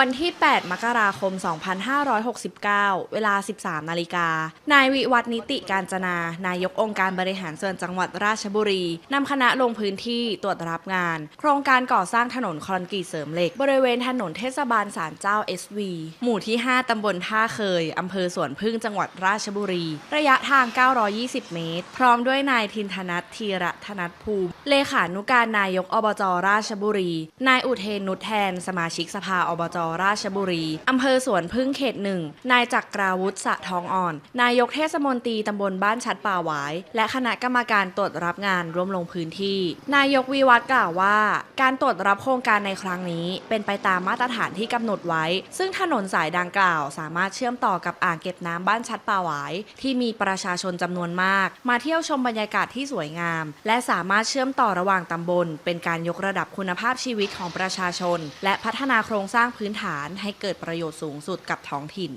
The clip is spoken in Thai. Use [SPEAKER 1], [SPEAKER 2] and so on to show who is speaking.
[SPEAKER 1] วันที่ 8 มกราคม 2569 เวลา 13 นาฬิกา นายวิวัฒน์นิติการจนา นายกองค์การบริหารส่วนจังหวัดราชบุรี นำคณะลงพื้นที่ตรวจรับงาน โครงการก่อสร้างถนนคอนกรีตเสริมเหล็ก บริเวณถนนเทศบาลสารเจ้า SV หมู่ที่ 5 ตำบลท่าเคย อำเภอสวนพึ่งจังหวัดราชบุรี ระยะทาง 920 เมตร พร้อมด้วยนายทินธนัทธีระธนัทภูมิ เลขานุการนายกอบจราชบุรี นายอุเทนนุชแทน สมาชิกสภาอบจราชบุรีอำเภอสวนพึ่งเขตหนึ่งนายจักราวุฒิสะทองอ่อน นายกเทศมนตรีตำบลบ้านชัดป่าหวาย และคณะกรรมการตรวจรับงานร่วมลงพื้นที่ นายกวิวัฒน์กล่าวว่า การตรวจรับโครงการในครั้งนี้ เป็นไปตามมาตรฐานที่กำหนดไว้ ซึ่งถนนสายดังกล่าว สามารถเชื่อมต่อกับอ่างเก็บน้ำบ้านชัดป่าหวาย ที่มีประชาชนจำนวนมาก มาเที่ยวชมบรรยากาศที่สวยงาม และสามารถเชื่อมต่อระหว่างตำบล เป็นการยกระดับคุณภาพชีวิตของประชาชน และพัฒนาโครงสร้างพื้นฐานให้เกิดประโยชน์สูงสุดกับท้องถิ่น